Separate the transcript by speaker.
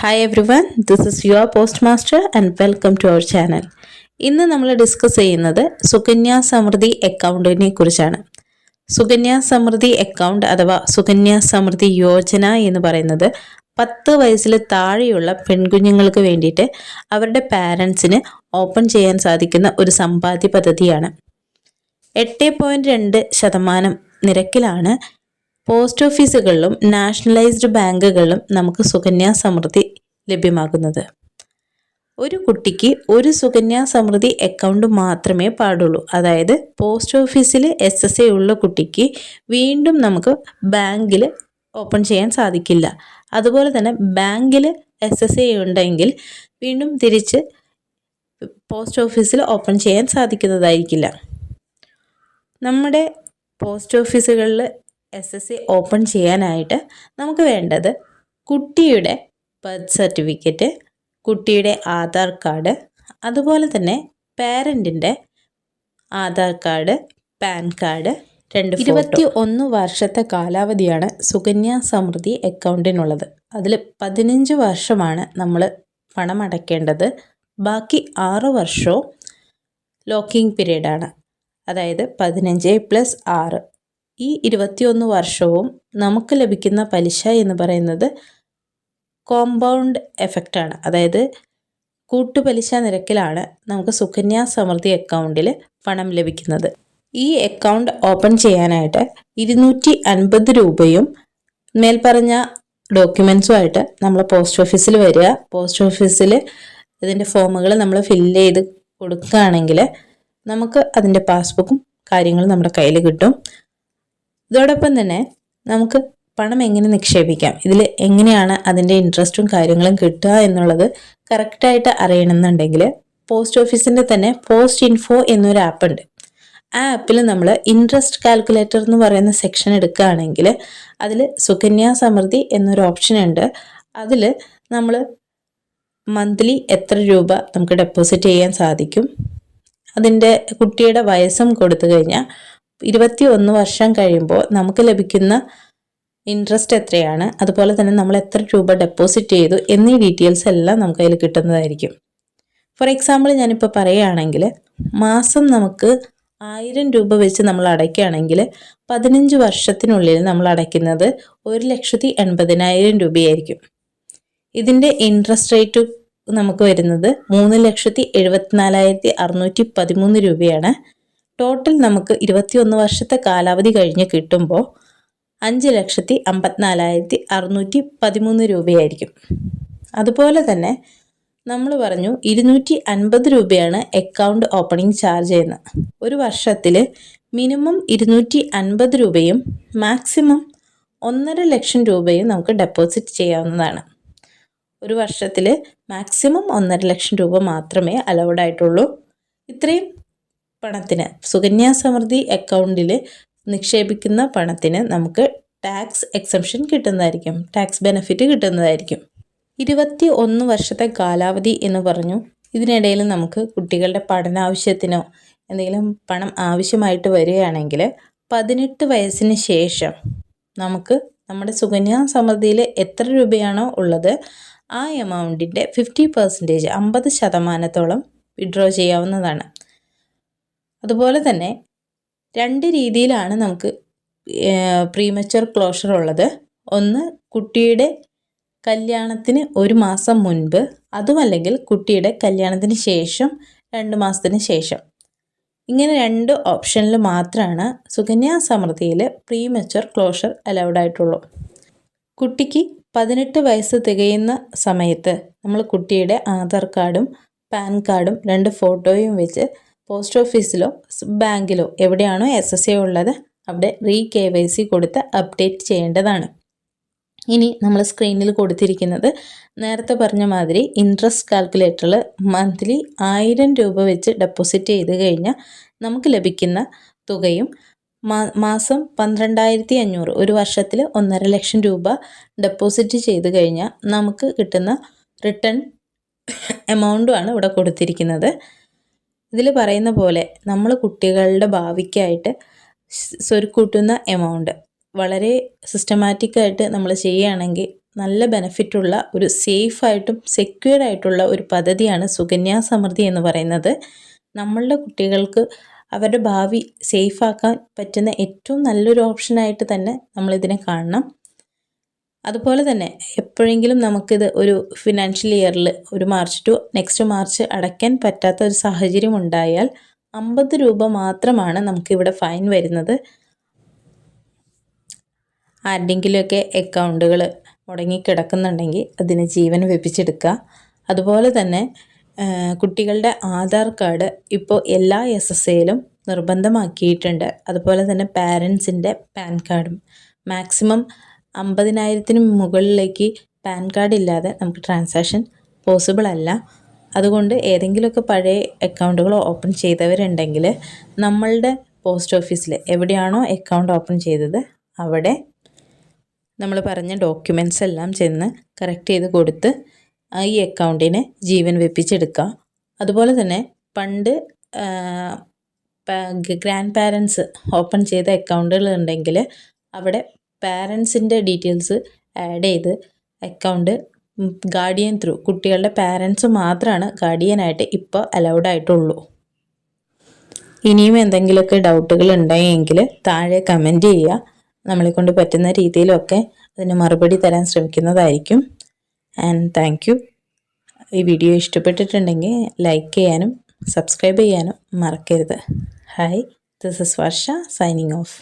Speaker 1: Hi everyone this is your post master and welcome to our channel ഇന്ന് നമ്മൾ discuss ചെയ്യുന്നത് സുകന്യ സമൃദ്ധി അക്കൗണ്ടിനെ കുറിച്ചാണ്. Sukanya Samriddhi account അഥവാ സുകന്യ സമൃദ്ധി യോജന എന്ന് പറയുന്നത് പത്ത് വയസ്സിൽ താഴെയുള്ള പെൺകുഞ്ഞുങ്ങൾക്ക് വേണ്ടിയിട്ട് അവരുടെ പാരൻസിന് ഓപ്പൺ ചെയ്യാൻ സാധിക്കുന്ന ഒരു സമ്പാദ്യ പദ്ധതിയാണ്. എട്ട് പോയിന്റ് രണ്ട് ശതമാനം നിരക്കിലാണ് പോസ്റ്റ് ഓഫീസുകളിലും നാഷണലൈസ്ഡ് ബാങ്കുകളിലും നമുക്ക് സുകന്യാ സമൃദ്ധി ലഭ്യമാകുന്നത്. ഒരു കുട്ടിക്ക് ഒരു സുകന്യാ സമൃദ്ധി അക്കൗണ്ട് മാത്രമേ പാടുള്ളൂ. അതായത് പോസ്റ്റ് ഓഫീസിൽ എസ് എസ് എ ഉള്ള കുട്ടിക്ക് വീണ്ടും നമുക്ക് ബാങ്കിൽ ഓപ്പൺ ചെയ്യാൻ സാധിക്കില്ല. അതുപോലെ തന്നെ ബാങ്കിൽ എസ് എസ് എ ഉണ്ടെങ്കിൽ വീണ്ടും തിരിച്ച് പോസ്റ്റ് ഓഫീസിൽ ഓപ്പൺ ചെയ്യാൻ സാധിക്കുന്നതായിരിക്കില്ല. നമ്മുടെ പോസ്റ്റ് ഓഫീസുകളിൽ എസ് എസ് സി ഓപ്പൺ ചെയ്യാനായിട്ട് നമുക്ക് വേണ്ടത് കുട്ടിയുടെ ബർത്ത് സർട്ടിഫിക്കറ്റ് കുട്ടിയുടെ ആധാർ കാർഡ് അതുപോലെ തന്നെ പേരന്റിന്റെ ആധാർ കാർഡ് പാൻ കാർഡ് രണ്ട് ഇരുപത്തി ഒന്ന് വർഷത്തെ കാലാവധിയാണ് സുകന്യ സമൃദ്ധി അക്കൗണ്ടിനുള്ളത്. അതിൽ പതിനഞ്ച് വർഷമാണ് നമ്മൾ പണം അടയ്ക്കേണ്ടത് ബാക്കി ആറ് വർഷവും ലോക്കിംഗ് പീരീഡാണ്. അതായത് പതിനഞ്ച് പ്ലസ് ആറ്. ഈ ഇരുപത്തിയൊന്ന് വർഷവും നമുക്ക് ലഭിക്കുന്ന പലിശ എന്ന് പറയുന്നത് കോമ്പൗണ്ട് എഫക്റ്റാണ് അതായത് കൂട്ടുപലിശ നിരക്കിലാണ് നമുക്ക് സുകന്യാ സമൃദ്ധി അക്കൗണ്ടിൽ പണം ലഭിക്കുന്നത്. ഈ അക്കൗണ്ട് ഓപ്പൺ ചെയ്യാനായിട്ട് ഇരുന്നൂറ്റി അൻപത് രൂപയും മേൽപ്പറഞ്ഞ ഡോക്യുമെൻസുമായിട്ട് നമ്മൾ പോസ്റ്റ് ഓഫീസിൽ വരിക. പോസ്റ്റ് ഓഫീസിൽ ഇതിന്റെ ഫോമുകൾ നമ്മൾ ഫില്ല് ചെയ്ത് കൊടുക്കുകയാണെങ്കിൽ നമുക്ക് അതിന്റെ പാസ്ബുക്കും കാര്യങ്ങളും നമ്മുടെ കയ്യിൽ കിട്ടും. ഇതോടൊപ്പം തന്നെ നമുക്ക് പണം എങ്ങനെ നിക്ഷേപിക്കാം? ഇതിൽ എങ്ങനെയാണ് അതിന്റെ ഇൻട്രസ്റ്റും കാര്യങ്ങളും കിട്ടുക എന്നുള്ളത് കറക്റ്റായിട്ട് അറിയണമെന്നുണ്ടെങ്കിൽ പോസ്റ്റ് ഓഫീസിന്റെ തന്നെ പോസ്റ്റ് ഇൻഫോ എന്നൊരു ആപ്പ് ഉണ്ട്. ആ ആപ്പിൽ നമ്മൾ ഇൻട്രസ്റ്റ് കാൽക്കുലേറ്റർ എന്ന് പറയുന്ന സെക്ഷൻ എടുക്കുകയാണെങ്കിൽ അതിൽ സുകന്യാ സമൃദ്ധി എന്നൊരു ഓപ്ഷൻ ഉണ്ട്. അതിൽ നമ്മൾ മന്ത്ലി എത്ര രൂപ നമുക്ക് ഡെപ്പോസിറ്റ് ചെയ്യാൻ സാധിക്കും? അതിന്റെ കുട്ടിയുടെ വയസ്സും കൊടുത്തു കഴിഞ്ഞാൽ ഇരുപത്തി ഒന്ന് വർഷം കഴിയുമ്പോൾ നമുക്ക് ലഭിക്കുന്ന ഇൻട്രസ്റ്റ് എത്രയാണ്? അതുപോലെ തന്നെ നമ്മൾ എത്ര രൂപ ഡെപ്പോസിറ്റ് ചെയ്തു? എന്നീ ഡീറ്റെയിൽസ് എല്ലാം നമുക്ക് അതിൽ കിട്ടുന്നതായിരിക്കും. ഫോർ എക്സാമ്പിൾ ഞാനിപ്പോൾ പറയുകയാണെങ്കിൽ മാസം നമുക്ക് ആയിരം രൂപ വെച്ച് നമ്മൾ അടയ്ക്കുകയാണെങ്കിൽ പതിനഞ്ച് വർഷത്തിനുള്ളിൽ നമ്മൾ അടയ്ക്കുന്നത് ഒരു ലക്ഷത്തി എൺപതിനായിരം രൂപയായിരിക്കും. ഇതിന്റെ ഇൻട്രസ്റ്റ് റേറ്റ് നമുക്ക് വരുന്നത് മൂന്ന് ലക്ഷത്തി എഴുപത്തിനാലായിരത്തി അറുന്നൂറ്റി പതിമൂന്ന് രൂപയാണ്. ടോട്ടൽ നമുക്ക് ഇരുപത്തിയൊന്ന് വർഷത്തെ കാലാവധി കഴിഞ്ഞ് കിട്ടുമ്പോൾ അഞ്ച് ലക്ഷത്തി അമ്പത്തിനാലായിരത്തി അറുന്നൂറ്റി പതിമൂന്ന് രൂപയായിരിക്കും. അതുപോലെ തന്നെ നമ്മൾ പറഞ്ഞു ഇരുന്നൂറ്റി അൻപത് രൂപയാണ് അക്കൗണ്ട് ഓപ്പണിംഗ് ചാർജ് ചെയ്യുന്നത്. ഒരു വർഷത്തിൽ മിനിമം ഇരുന്നൂറ്റി അൻപത് രൂപയും മാക്സിമം ഒന്നര ലക്ഷം രൂപയും നമുക്ക് ഡെപ്പോസിറ്റ് ചെയ്യാവുന്നതാണ്. ഒരു വർഷത്തിൽ മാക്സിമം ഒന്നര ലക്ഷം രൂപ മാത്രമേ അലൗഡ് ആയിട്ടുള്ളൂ. ഇത്രയും പണത്തിന് സുകന്യാ സമൃദ്ധി അക്കൗണ്ടിൽ നിക്ഷേപിക്കുന്ന പണത്തിന് നമുക്ക് ടാക്സ് എക്സംഷൻ കിട്ടുന്നതായിരിക്കും. ടാക്സ് ബെനിഫിറ്റ് കിട്ടുന്നതായിരിക്കും. ഇരുപത്തി ഒന്ന് വർഷത്തെ കാലാവധി എന്ന് പറഞ്ഞു. ഇതിനിടയിൽ നമുക്ക് കുട്ടികളുടെ പഠനാവശ്യത്തിനോ എന്തെങ്കിലും പണം ആവശ്യമായിട്ട് വരികയാണെങ്കിൽ പതിനെട്ട് വയസ്സിന് ശേഷം നമുക്ക് നമ്മുടെ സുകന്യാ സമൃദ്ധിയിൽ എത്ര രൂപയാണോ ഉള്ളത് ആ എമൗണ്ടിന്റെ ഫിഫ്റ്റി പെർസെന്റേജ് അമ്പത് ശതമാനത്തോളം വിഡ്രോ ചെയ്യാവുന്നതാണ്. അതുപോലെ തന്നെ രണ്ട് രീതിയിലാണ് നമുക്ക് പ്രീമച്ചർ ക്ലോഷർ ഉള്ളത്. ഒന്ന് കുട്ടിയുടെ കല്യാണത്തിന് ഒരു മാസം മുൻപ് അതുമല്ലെങ്കിൽ കുട്ടിയുടെ കല്യാണത്തിന് ശേഷം രണ്ട് മാസത്തിന് ശേഷം. ഇങ്ങനെ രണ്ട് ഓപ്ഷനിൽ മാത്രമാണ് സുകന്യാ സമൃദ്ധിയിൽ പ്രീമച്ചർ ക്ലോഷർ അലൗഡ് ആയിട്ടുള്ളൂ. കുട്ടിക്ക് പതിനെട്ട് വയസ്സ് തികയുന്ന സമയത്ത് നമ്മൾ കുട്ടിയുടെ ആധാർ കാർഡും പാൻ കാർഡും രണ്ട് ഫോട്ടോയും വെച്ച് പോസ്റ്റ് ഓഫീസിലോ ബാങ്കിലോ എവിടെയാണോ എസ് എസ് എ ഉള്ളത് അവിടെ റീ കെ വൈ സി കൊടുത്ത് അപ്ഡേറ്റ് ചെയ്യേണ്ടതാണ്. ഇനി നമ്മൾ സ്ക്രീനിൽ കൊടുത്തിരിക്കുന്നത് നേരത്തെ പറഞ്ഞ മാതിരി ഇൻട്രസ്റ്റ് കാൽക്കുലേറ്ററിൽ മന്ത്ലി ആയിരം രൂപ വെച്ച് ഡെപ്പോസിറ്റ് ചെയ്ത് കഴിഞ്ഞാൽ നമുക്ക് ലഭിക്കുന്ന തുകയും മാസം പന്ത്രണ്ടായിരത്തി അഞ്ഞൂറ് ഒരു വർഷത്തിൽ ഒന്നര ലക്ഷം രൂപ ഡെപ്പോസിറ്റ് ചെയ്ത് കഴിഞ്ഞാൽ നമുക്ക് കിട്ടുന്ന റിട്ടേൺ എമൗണ്ടുമാണ് ഇവിടെ കൊടുത്തിരിക്കുന്നത്. ഇതിൽ പറയുന്ന പോലെ നമ്മൾ കുട്ടികളുടെ ഭാവിക്കായിട്ട് സ്വരുക്കൂട്ടുന്ന എമൗണ്ട് വളരെ സിസ്റ്റമാറ്റിക്കായിട്ട് നമ്മൾ ചെയ്യുകയാണെങ്കിൽ നല്ല ബെനഫിറ്റുള്ള ഒരു സേഫായിട്ടും സെക്യൂർഡായിട്ടുള്ള ഒരു പദ്ധതിയാണ് സുകന്യാ സമൃദ്ധി എന്ന് പറയുന്നത്. നമ്മളുടെ കുട്ടികൾക്ക് അവരുടെ ഭാവി സേഫാക്കാൻ പറ്റുന്ന ഏറ്റവും നല്ലൊരു ഓപ്ഷനായിട്ട് തന്നെ നമ്മളിതിനെ കാണണം. അതുപോലെ തന്നെ എപ്പോഴെങ്കിലും നമുക്കിത് ഒരു ഫിനാൻഷ്യൽ ഇയറിൽ ഒരു മാർച്ച് ടു നെക്സ്റ്റ് മാർച്ച് അടയ്ക്കാൻ പറ്റാത്ത ഒരു സാഹചര്യം ഉണ്ടായാൽ അമ്പത് രൂപ മാത്രമാണ് നമുക്കിവിടെ ഫൈൻ വരുന്നത്. ആരുടെങ്കിലുമൊക്കെ അക്കൗണ്ടുകൾ മുടങ്ങിക്കിടക്കുന്നുണ്ടെങ്കിൽ അതിന് ജീവൻ വെപ്പിച്ചെടുക്കുക. അതുപോലെ തന്നെ കുട്ടികളുടെ ആധാർ കാർഡ് ഇപ്പോൾ എല്ലാ എസ് എസ് എയിലും നിർബന്ധമാക്കിയിട്ടുണ്ട്. അതുപോലെ തന്നെ പാരൻസിന്റെ പാൻ കാർഡും. മാക്സിമം അമ്പതിനായിരത്തിന് മുകളിലേക്ക് പാൻ കാർഡ് ഇല്ലാതെ നമുക്ക് ട്രാൻസാക്ഷൻ പോസിബിൾ അല്ല. അതുകൊണ്ട് ഏതെങ്കിലുമൊക്കെ പഴയ അക്കൗണ്ടുകൾ ഓപ്പൺ ചെയ്തവരുണ്ടെങ്കിൽ നമ്മളുടെ പോസ്റ്റ് ഓഫീസിൽ എവിടെയാണോ അക്കൗണ്ട് ഓപ്പൺ ചെയ്തത് അവിടെ നമ്മൾ പറഞ്ഞ ഡോക്യുമെന്റ്സ് എല്ലാം ചെന്ന് കറക്റ്റ് ചെയ്ത് കൊടുത്ത് ഈ അക്കൗണ്ടിനെ ജീവൻ വെപ്പിച്ചെടുക്കുക. അതുപോലെ തന്നെ പണ്ട് ഗ്രാൻഡ് പാരൻസ് ഓപ്പൺ ചെയ്ത അക്കൗണ്ടുകൾ ഉണ്ടെങ്കിൽ അവിടെ പാരൻസിന്റെ ഡീറ്റെയിൽസ് ആഡ് ചെയ്ത് അക്കൗണ്ട് ഗാർഡിയൻ ത്രൂ കുട്ടികളുടെ പാരൻസ് മാത്രമാണ് ഗാർഡിയനായിട്ട് ഇപ്പോൾ അലൗഡ് ആയിട്ടുള്ളൂ. ഇനിയും എന്തെങ്കിലുമൊക്കെ ഡൗട്ടുകൾ ഉണ്ടായെങ്കിൽ താഴെ കമന്റ് ചെയ്യുക. നമ്മളെ കൊണ്ട് പറ്റുന്ന രീതിയിലൊക്കെ അതിന് മറുപടി തരാൻ ശ്രമിക്കുന്നതായിരിക്കും. ആൻഡ് താങ്ക് ഈ വീഡിയോ ഇഷ്ടപ്പെട്ടിട്ടുണ്ടെങ്കിൽ ലൈക്ക് ചെയ്യാനും സബ്സ്ക്രൈബ് ചെയ്യാനും മറക്കരുത്. Hi this is Varsha signing off